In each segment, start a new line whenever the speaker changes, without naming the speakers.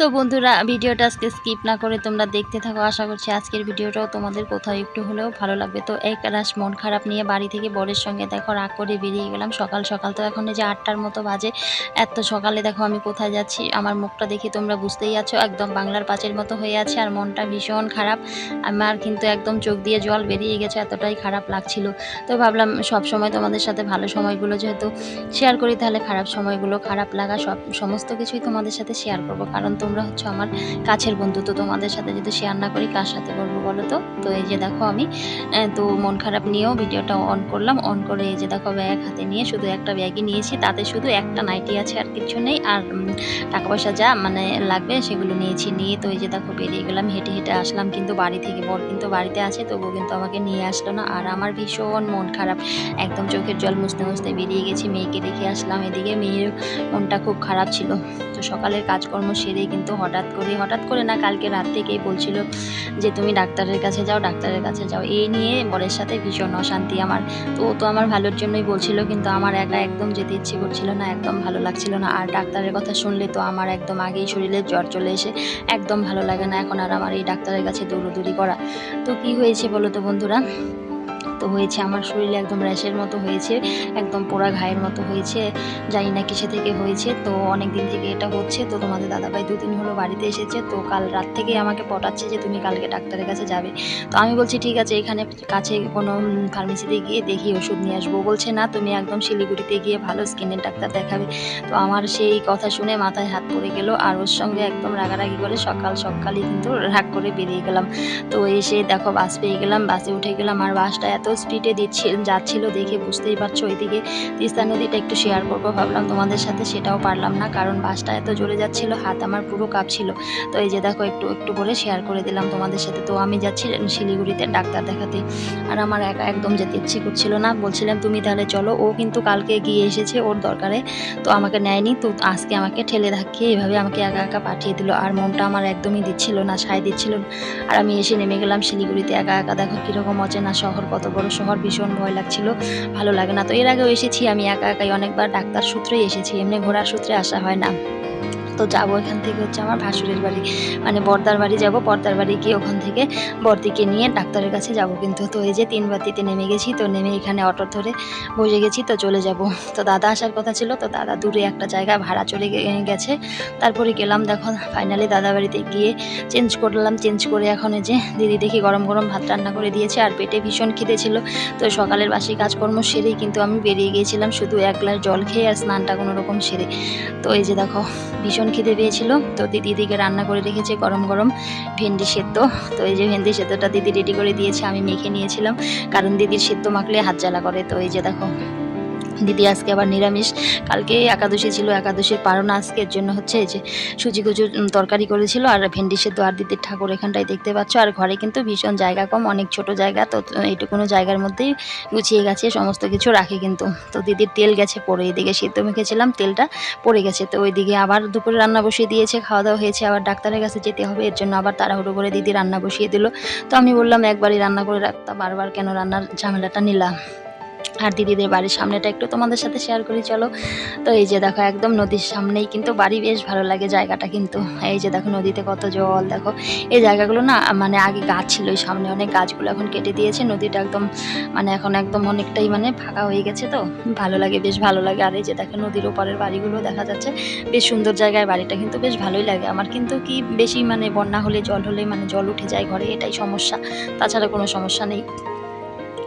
তো বন্ধুরা, ভিডিওটা আজকে স্কিপ না করে তোমরা দেখতে থাকো। আশা করছি আজকের ভিডিওটাও তোমাদের কোথাও একটু হলেও ভালো লাগবে। তো এক রাশ মন খারাপ নিয়ে বাড়ি থেকে বরের সঙ্গে দেখো রাগ করে বেরিয়ে গেলাম। সকাল সকাল তো এখন যে আটটার মতো বাজে। এত সকালে দেখো আমি কোথায় যাচ্ছি? আমার মুখটা দেখে তোমরা বুঝতেই আছো, একদম বাংলার পাঁচের মতো হয়ে আছে আর মনটা ভীষণ খারাপ। আমার কিন্তু একদম চোখ দিয়ে জল বেরিয়ে গেছে, এতটাই খারাপ লাগছিল। তো ভাবলাম সব সময় তোমাদের সাথে ভালো সময়গুলো যেহেতু শেয়ার করি, তাহলে খারাপ সময়গুলো, খারাপ লাগা সব সমস্ত কিছুই তোমাদের সাথে শেয়ার করব। কারণ তোমরা হচ্ছে আমার কাছের বন্ধু। তো তোমাদের সাথে যদি শেয়ার না করি, কার সাথে করব বলো তো? তো এই যে দেখো আমি তো মন খারাপ নিয়েও ভিডিওটা অন করলাম। অন করে এই যে দেখো ব্যাগ হাতে নিয়ে শুধু একটা ব্যাগই নিয়েছি। তাতে শুধু একটা নাইটি আছে আর কিছু নেই। আর টাকা পয়সা যা মানে লাগবে সেগুলো নিয়েছি। নিয়ে তো এই যে দেখো বেরিয়ে গেলাম, হেঁটে হেঁটে আসলাম। কিন্তু বাড়ি থেকে, বর কিন্তু বাড়িতে আছে, তবুও কিন্তু আমাকে নিয়ে আসলো না। আর আমার ভীষণ মন খারাপ। একদম চোখের জল মুছতে মুছতে বেরিয়ে গেছি। মেয়েকে রেখে আসলাম এদিকে। মেয়ের মনটা খুব খারাপ ছিল। তো সকালের কাজকর্ম সেরে কিন্তু হঠাৎ করে হঠাৎ করে না কালকে রাত থেকেই বলছিল যে তুমি ডাক্তারের কাছে যাও, ডাক্তারের কাছে যাও। এই নিয়ে বরের সাথে ভীষণ অশান্তি আমার। তো ও তো আমার ভালোর জন্যই বলছিল, কিন্তু আমার একা একদম যেতে ইচ্ছে করছিল না, একদম ভালো লাগছিল না। আর ডাক্তারের কথা শুনলে তো আমার একদম আগেই শরীরে জ্বর চলে এসে একদম ভালো লাগে না। এখন আর আমার এই ডাক্তারের কাছে দৌড়োদৌড়ি করা। তো কি হয়েছে বলো তো বন্ধুরা? তো হয়েছে, আমার শরীরে একদম র্যাশের মতো হয়েছে, একদম পোড়া ঘায়ের মতো হয়েছে, জানি না কিসে থেকে হয়েছে, তো অনেক দিন থেকে এটা হচ্ছে, তো তোমাদের দাদাভাই দুদিন হলো বাড়িতে এসেছে, তো কাল রাত থেকে আমাকে পটাচ্ছে যে তুমি কালকে ডাক্তারের কাছে যাবে। তো আমি বলছি, ঠিক আছে, এখানে কাছে কোনো ফার্মেসিতে গিয়ে দেখি, ওষুধ নিয়ে আসব। বলছে, না, তুমি একদম শিলিগুড়িতে গিয়ে ভালো স্কিনের ডাক্তার দেখাবে। তো আমার সেই কথা শুনে মাথায় হাত পড়ে গেল, আর ওর সঙ্গে একদম রাগারাগি করে সকাল সকালই কিন্তু রাগ করে বেরিয়ে গেলাম। তো এসে দেখো বাস পেয়ে গেলাম, বাসে উঠে গেলাম, আর বাসটা এত স্পিডে দিচ্ছে যাচ্ছিল দেখে বুঝতেই পারছ ওইদিকে তিস্তা নদীটা একটু শেয়ার করব। ভাবলাম তোমাদের সাথে সেটাও পারলাম না, কারণ বাসটা এত জোরে যাচ্ছিল, হাত আমার পুরো কাঁপছিল। তো এই যে দেখো একটু একটু করে শেয়ার করে দিলাম তোমাদের সাথে। তো আমি যাচ্ছি শিলিগুড়িতে ডাক্তার দেখাতে। আর আমার একা একদম যেতে ইচ্ছে করছিল না। বলছিলাম, তুমি তাহলে চলো। ও কিন্তু কালকে গিয়ে এসেছে ওর দরকারে। তো আমাকে নেয়নি। তো আজকে আমাকে ঠেলে ধাক্কিয়ে এইভাবে আমাকে একা একা পাঠিয়ে দিল। আর মনটা আমার একদমই দিচ্ছিল না, সায় দিচ্ছিল আর আমি এসে নেমে গেলাম শিলিগুড়িতে একা একা। দেখো কীরকম অচেনা শহর, কত বড় শহর ভীষণ ভয় লাগছিল, ভালো লাগে না। তো এর আগেও এসেছি, আমি একা একাই অনেকবার ডাক্তার সূত্রেই এসেছি, এমনি ঘোরার সূত্রে আসা হয় না। তো যাব এখান থেকে হচ্ছে আমার ভাসুরের বাড়ি। মানে বর্দার বাড়ি যাব বর্দার বাড়ি গিয়ে ওখান থেকে বর্দিকে নিয়ে ডাক্তারের কাছে যাব। কিন্তু তো এই যে তিন বাতিতে নেমে গেছি, তো নেমে এখানে অটো ধরে বসে গেছি, তো চলে যাব। তো দাদা আসার কথা ছিল, তো দাদা দূরে একটা জায়গা ভাড়া চলে গেছে। তারপরে গেলাম, দেখো ফাইনালি দাদা বাড়িতে গিয়ে চেঞ্জ করলাম। চেঞ্জ করে এখন এই যে দিদি দেখি গরম গরম ভাত রান্না করে দিয়েছে, আর পেটে ভীষণ খিদে ছিল। তো সকালের বাসি কাজকর্ম সেরেই কিন্তু আমি বেরিয়ে গিয়েছিলাম, শুধু এক গ্লাস জল খেয়ে আর স্নানটা কোনো রকম সেরে। তো এই যে দেখো, ভীষণ খিদে পেয়েছিল। তো দিদি দিকে রান্না করে রেখেছে গরম গরম ভেন্ডি সেদ্ধ। তো এই যে ভেন্ডি সেদ্ধটা দিদি রেডি করে দিয়েছে, আমি মেখে নিয়েছিলাম। কারণ দিদির সেদ্ধ মাখলে হাত জ্বালা করে। তো এই যে দেখো দিদি আজকে আবার নিরামিষ। কালকে একাদশী ছিল, একাদশীর পারণ আজকের জন্য হচ্ছে যে সুজি কুচুর তরকারি করেছিল আর ভেন্ডি সেদ্ধ আর দিদির ঠাকুর এখানটায় দেখতে পাচ্ছ। আর ঘরে কিন্তু ভীষণ জায়গা কম, অনেক ছোট জায়গা, তো এইটুকুনো জায়গার মধ্যেই গুছিয়ে গেছে সমস্ত কিছু রাখে কিন্তু। তো দিদির তেল গেছে পড়ে, এদিকে সেদ্ধ মেখেছিলাম, তেলটা পড়ে গেছে। তো ওইদিকে আবার দুপুরে রান্না বসিয়ে দিয়েছে খাওয়া দাওয়া হয়েছে, আবার ডাক্তারের কাছে যেতে হবে, এর জন্য আবার তাড়াহুড়ো করে দিদি রান্না বসিয়ে দিল। তো আমি বললাম, একবারই রান্না করে রাখতাম, বারবার কেন রান্নার ঝামেলাটা নিলাম? আর দিদিদের বাড়ির সামনেটা একটু তোমাদের সাথে শেয়ার করি, চলো। তো এই যে দেখো, একদম নদীর সামনেই কিন্তু বাড়ি বেশ ভালো লাগে জায়গাটা কিন্তু। এই যে দেখো, নদীতে কত জল, দেখো। এই জায়গাগুলো না মানে আগে গাছ ছিল ওই সামনে অনেক গাছগুলো এখন কেটে দিয়েছে। নদীটা একদম মানে এখন একদম অনেকটাই মানে ফাঁকা হয়ে গেছে তো। ভালো লাগে, বেশ ভালো লাগে। আর এই যে দেখো, নদীর ওপারের বাড়িগুলো দেখা যাচ্ছে, বেশ সুন্দর জায়গায়। বাড়িটা কিন্তু বেশ ভালোই লাগে। আমার কিন্তু কি বেশি মানে বন্যা হলে, জল হলে মানে জল উঠে যায় ঘরে, এটাই সমস্যা। তাছাড়া কোনো সমস্যা নেই।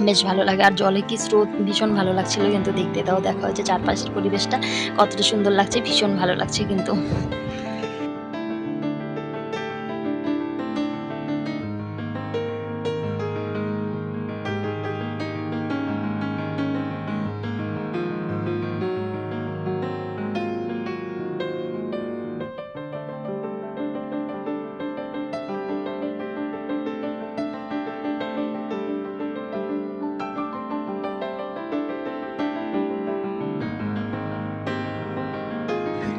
বেশ ভালো লাগে। আর জলে কি স্রোত ভীষণ ভালো লাগছিল কিন্তু দেখতে, তাও দেখা হয়েছে চারপাশের পরিবেশটা কতটা সুন্দর লাগছে, ভীষণ ভালো লাগছে কিন্তু।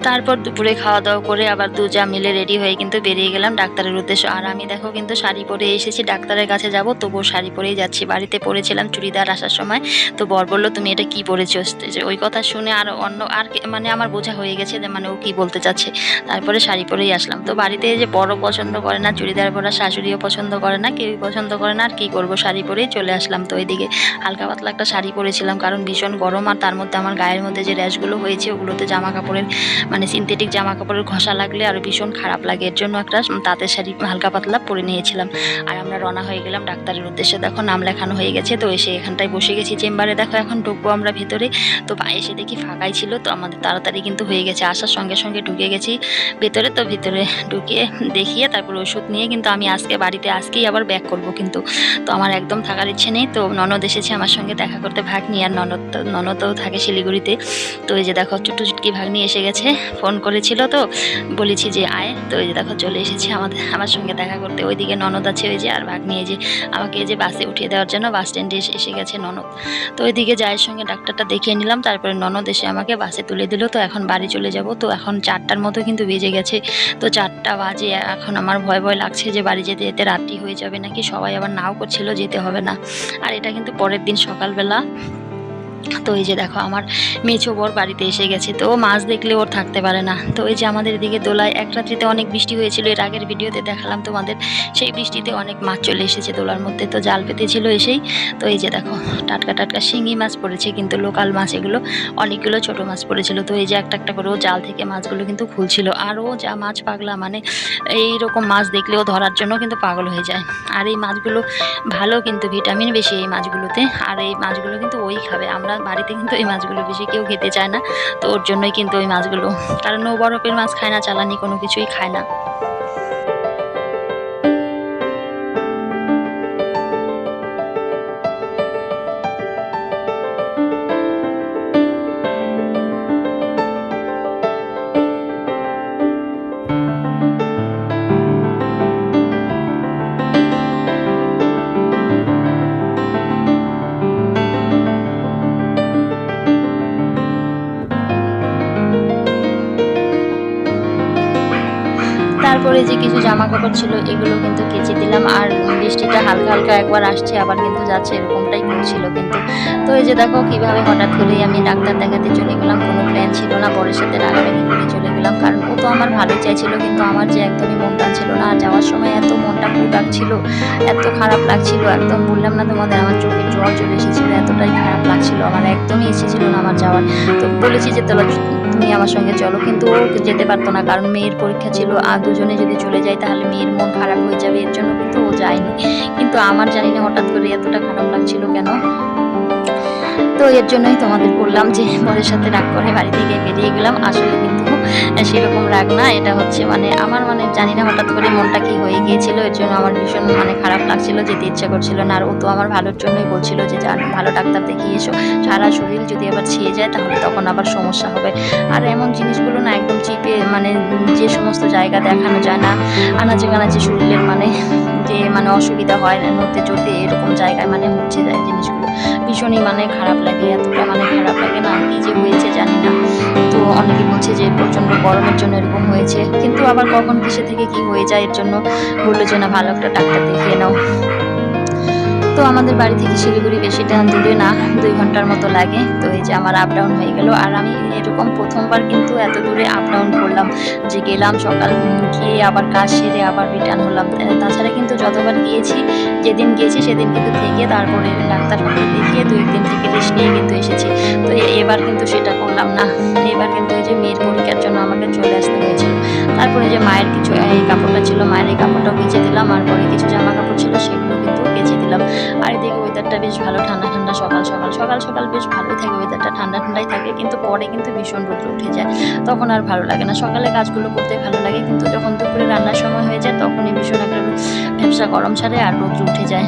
তারপর দুপুরে খাওয়া দাওয়া করে আবার দুজা মিলে রেডি হয়ে কিন্তু বেরিয়ে গেলাম ডাক্তারের উদ্দেশ্যে। আর আমি দেখো কিন্তু শাড়ি পরে এসেছি, ডাক্তারের কাছে যাব, তবুও শাড়ি পরেই যাচ্ছি। বাড়িতে পরেছিলাম চুড়িদার আসার সময়। তো বর বলল, তুমি এটা কি পরেছো? যে ওই কথা শুনে আর অন্য আর মানে আমার বোঝা হয়ে গেছে যে মানে ও কি বলতে চাচ্ছে। তারপরে শাড়ি পরেই আসলাম। তো বাড়িতে যে বড় পছন্দ করে না, চুড়িদার পরা শাশুড়িও পছন্দ করে না, কেউই পছন্দ করে না, আর কি করব? শাড়ি পরেই চলে আসলাম তো ওইদিকে হালকা পাতলা একটা শাড়ি পরেছিলাম, কারণ ভীষণ গরম, আর তার মধ্যে আমার গায়ের মধ্যে যে র্যাশগুলো হয়েছে, ওগুলোতে জামা কাপড়ের মানে সিনথেটিক জামা কাপড়ের ঘষা লাগলে আরও ভীষণ খারাপ লাগে। এর জন্য একটা তাঁতের শাড়ি হালকা পাতলা পরে নিয়েছিলাম। আর আমরা রওনা হয়ে গেলাম ডাক্তারের উদ্দেশ্যে। দেখো, নাম লেখানো হয়ে গেছে, তো এসে এখানটায় বসে গেছি চেম্বারে। দেখো, এখন ঢুকবো আমরা ভেতরে। তো এসে দেখি ফাঁকাই ছিল, তো আমাদের তাড়াতাড়ি কিন্তু হয়ে গেছে। আসার সঙ্গে সঙ্গে ঢুকে গেছি ভেতরে, তো ভিতরে ঢুকিয়ে দেখিয়ে তারপর ওষুধ নিয়ে কিন্তু আমি আজকে বাড়িতে আজকেই আবার ব্যাক করব কিন্তু। তো আমার একদম থাকার ইচ্ছে নেই, তো ননদ এসেছে আমার সঙ্গে দেখা করতে ভাগ নিয়ে আর ননদ ননদও থাকে শিলিগুড়িতে। তো এই যে দেখো ছোটো চুটকি ভাগ্নি এসে গেছে। ফোন করেছিল তো, বলেছি যে আয়, তো এই যে দেখো চলে এসেছে আমাদের, আমার সঙ্গে দেখা করতে। ওইদিকে ননদ আছে, ওই যে আর ভাগ্নি, এই যে আমাকে যে বাসে উঠিয়ে দেওয়ার জন্য বাস স্ট্যান্ডে এসে এসে গেছে ননদ। তো ওইদিকে যায়ের সঙ্গে ডাক্তারটা দেখিয়ে নিলাম, তারপরে ননদ এসে আমাকে বাসে তুলে দিল, তো এখন বাড়ি চলে যাব। তো এখন চারটার মতো কিন্তু বেজে গেছে, তো চারটা বাজে, এখন আমার ভয় ভয় লাগছে যে বাড়ি যেতে যেতে রাত্রি হয়ে যাবে নাকি, সবাই আবার নাও করছিল, যেতে হবে না। আর এটা কিন্তু পরের দিন সকালবেলা। তো এই যে দেখো, আমার মেছো বর বাড়িতে এসে গেছে। তো মাছ দেখলে ওর থাকতে পারে না। তো এই যে আমাদের এদিকে দোলায়, এক রাত্রিতে অনেক বৃষ্টি হয়েছিল। এর আগের ভিডিওতে দেখালাম তোমাদের, সেই বৃষ্টিতে অনেক মাছ চলে এসেছে দোলার মধ্যে। তো জাল পেতেছিল এসেই। তো এই যে দেখো, টাটকা টাটকা শিঙি মাছ পড়েছে কিন্তু লোকাল মাছ এগুলো, অনেকগুলো ছোট মাছ পড়েছিল। তো এই যে একটা একটা করে ও জাল থেকে মাছগুলো কিন্তু খুলছিল। আর ও যা মাছ পাগলা মানে এই রকম মাছ দেখলেও ধরার জন্য কিন্তু পাগল হয়ে যায়। আর এই মাছগুলো ভালো কিন্তু ভিটামিন বেশি এই মাছগুলোতে। আর এই মাছগুলো কিন্তু ওই খাবে। আমরা বাড়িতে কিন্তু এই মাছগুলো বেশি কেউ খেতে চায় না। তো ওর জন্যই কিন্তু ওই মাছগুলো। কারণ ও বরফের মাছ খায় না, চালানি কোনো কিছুই খায় না। তারপরে যে কিছু জামা কাপড় ছিল, এগুলো কিন্তু কেচে দিলাম। আর বৃষ্টিটা হালকা হালকা একবার আসছে, আবার কিন্তু যাচ্ছে, এরকমটাই করছিল কিন্তু। তো এই যে দেখো, কীভাবে হঠাৎ করেই আমি ডাক্তার দেখাতে চলে গেলাম। কোনো প্ল্যান ছিল না, পরের সাথে রাগারাগি করে চলে গেলাম। কারণ ও তো আমার ভালো চাইছিল, কিন্তু আমার যে একদমই মন টানছিল না। আর যাওয়ার সময় এত মনটা ডাকছিল এত খারাপ লাগছিল, একদম বললাম না তোমাদের, আমার চোখে জল চলে এসেছিল, এতটাই খারাপ লাগছিল, আমার একদমই ইচ্ছে না আমার যাওয়ার। তো বলেছি যে তোলা তুমি আমার সঙ্গে চলো, কিন্তু ও যেতে পারতো না, কারণ মেয়ের পরীক্ষা ছিল, আর দুজনে যদি চলে যায় তাহলে মেয়ের মন খারাপ হয়ে যাবে, এর জন্য কিন্তু ও যায়নি। কিন্তু আমার জানি না হঠাৎ করে এতটা খারাপ লাগছিল কেন? তো এর জন্যই তোমাদের বললাম যে বরের সাথে রাগ করে বাড়ি থেকে বেরিয়ে গেলাম, আসলে সেরকম রাগ না, এটা হচ্ছে মানে আমার মানে জানি না হঠাৎ করে মনটা কি হয়ে গিয়েছিল, এর জন্য আমার ভীষণ মানে খারাপ লাগছিল, যেতে ইচ্ছা করছিল না। আর ও তো আমার ভালোর জন্যই বলছিল যে, যান, ভালো ডাক্তার দেখিয়ে এসো। সারা শরীর যদি আবার ছেয়ে যায়, তাহলে তখন আবার সমস্যা হবে। আর এমন জিনিসগুলো না একদম চিপে মানে যে সমস্ত জায়গা দেখানো যায় না, আনাচে কানাচে শরীরের মানে যে মানে অসুবিধা হয় না নড়তে চড়তে এরকম জায়গায় মানে হচ্ছে যায় জিনিসগুলো। ভীষণই মানে খারাপ লাগে, এতটা মানে খারাপ লাগে না, কি যে হয়েছে জানি না। তো অনেকে বলছে যে, প্রচণ্ড গরমের জন্য এরকম হয়েছে। কিন্তু আবার কখন কিসে থেকে কি হয়ে যায় এর জন্য বলল যে, না, ভালো একটা ডাক্তার দেখিয়ে নাও। তো আমাদের বাড়ি থেকে শিলিগুড়ি বেশিটা দূরে না, দুই ঘণ্টার মতো লাগে। তো এই যে আমার আপ ডাউন হয়ে গেল, আর আমি এরকম প্রথমবার কিন্তু এত দূরে আপ ডাউন করলাম যে গেলাম সকাল গিয়ে আবার কাজ সেরে আবার রিটার্ন হলাম। তাছাড়া কিন্তু যতবার গিয়েছি, যেদিন গিয়েছি সেদিন কিন্তু থেকে তারপরে ডাক্তার দেখিয়ে দুই দিন থেকে রেস্ট নিয়ে কিন্তু এসেছি। তো এবার কিন্তু সেটা করলাম না। এবার কিন্তু যে মেয়ের পরীক্ষার জন্য আমাকে চলে আসতে হয়েছিল। তারপরে যে মায়ের কিছু, এই কাপড়টা ছিল, মায়ের এই কাপড়টাও কেচে দিলাম, আর পরে কিছু জামা কাপড় ছিল, সেগুলো কিন্তু দিলাম। আর এদিকে ওয়েদারটা বেশ ভালো, ঠান্ডা ঠান্ডা, সকাল সকাল সকাল সকাল বেশ ভালোই থাকে। ওয়েদারটা ঠান্ডা, ঠান্ডাই থাকে, কিন্তু পরে কিন্তু ভীষণ রোদ্র উঠে যায়। তখন আর ভালো লাগে না। সকালে কাজগুলো করতে ভালো লাগে, কিন্তু যখন দুপুরে রান্নার সময় হয়ে যায়, তখনই ভীষণ একটা ব্যবসা গরম ছাড়ে আর রোদ্র উঠে যায়।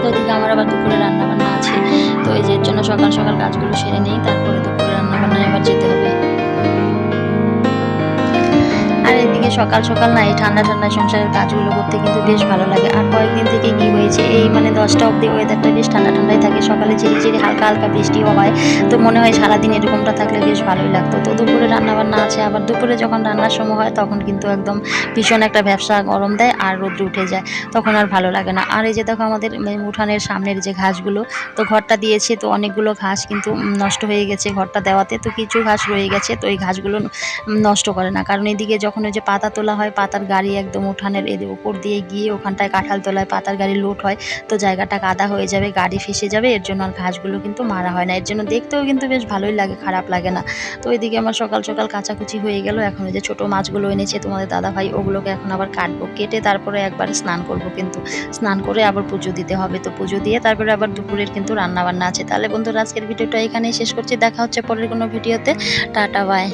তো এদিকে আমার আবার দুপুরে রান্নাবান্না আছে। তো এই যে জন্য সকাল সকাল কাজগুলো সেরে নেই। তারপরে দুপুরে রান্না বান্না এবার যেতে হবে। আর এদিকে সকাল সকাল না এই ঠান্ডা ঠান্ডা সংসারের কাজগুলো করতে কিন্তু বেশ ভালো লাগে। আর কয়েকদিন থেকে কি হয়েছে, এই মানে দশটা অবধি ওয়েদারটা বেশ ঠান্ডা ঠান্ডাই থাকে। সকালে ঝিরিঝিরি হালকা হালকা বৃষ্টিও হয় তো মনে হয় সারাদিন এরকমটা থাকলে বেশ ভালোই লাগতো। তো দুপুরে রান্না বান্না আছে, আবার দুপুরে যখন রান্নার সময় হয় তখন কিন্তু একদম ভীষণ একটা ব্যবসা গরম দেয় আর রোদ্রে উঠে যায়, তখন আর ভালো লাগে না। আর এই যে দেখো আমাদের উঠানের সামনের যে ঘাসগুলো, তো ঘরটা দিয়েছে, তো অনেকগুলো ঘাস কিন্তু নষ্ট হয়ে গেছে ঘরটা দেওয়াতে। তো কিছু ঘাস রয়ে গেছে, তো এই ঘাসগুলো নষ্ট করে না। কারণ এদিকে যখন ওই যে পাতা তোলা হয়, পাতার গাড়ি একদম উঠানের এর উপর দিয়ে গিয়ে ওখানটায় কাঁঠাল তোলায়, পাতার গাড়ি লোড হয়, তো জায়গাটা কাদা হয়ে যাবে, গাড়ি ফেসে যাবে, এর জন্য আর ঘাসগুলো কিন্তু মারা হয় না। এর জন্য দেখতেও কিন্তু বেশ ভালোই লাগে, খারাপ লাগে না। তো এদিকে আমার সকাল সকাল কাচাকুচি হয়ে গেল, এখন ওই যে ছোটো মাছগুলো এনেছে তোমাদের দাদা ভাই ওগুলোকে এখন আবার কাটবো। কেটে তারপরে একবার স্নান করব কিন্তু। স্নান করে আবার পুজো দিতে হবে, তো পুজো দিয়ে তারপরে আবার দুপুরের কিন্তু রান্না বান্না আছে। তাহলে বন্ধুরা, আজকের ভিডিওটা এখানেই শেষ করছি। দেখা হচ্ছে পরের কোনো ভিডিওতে। Tata bye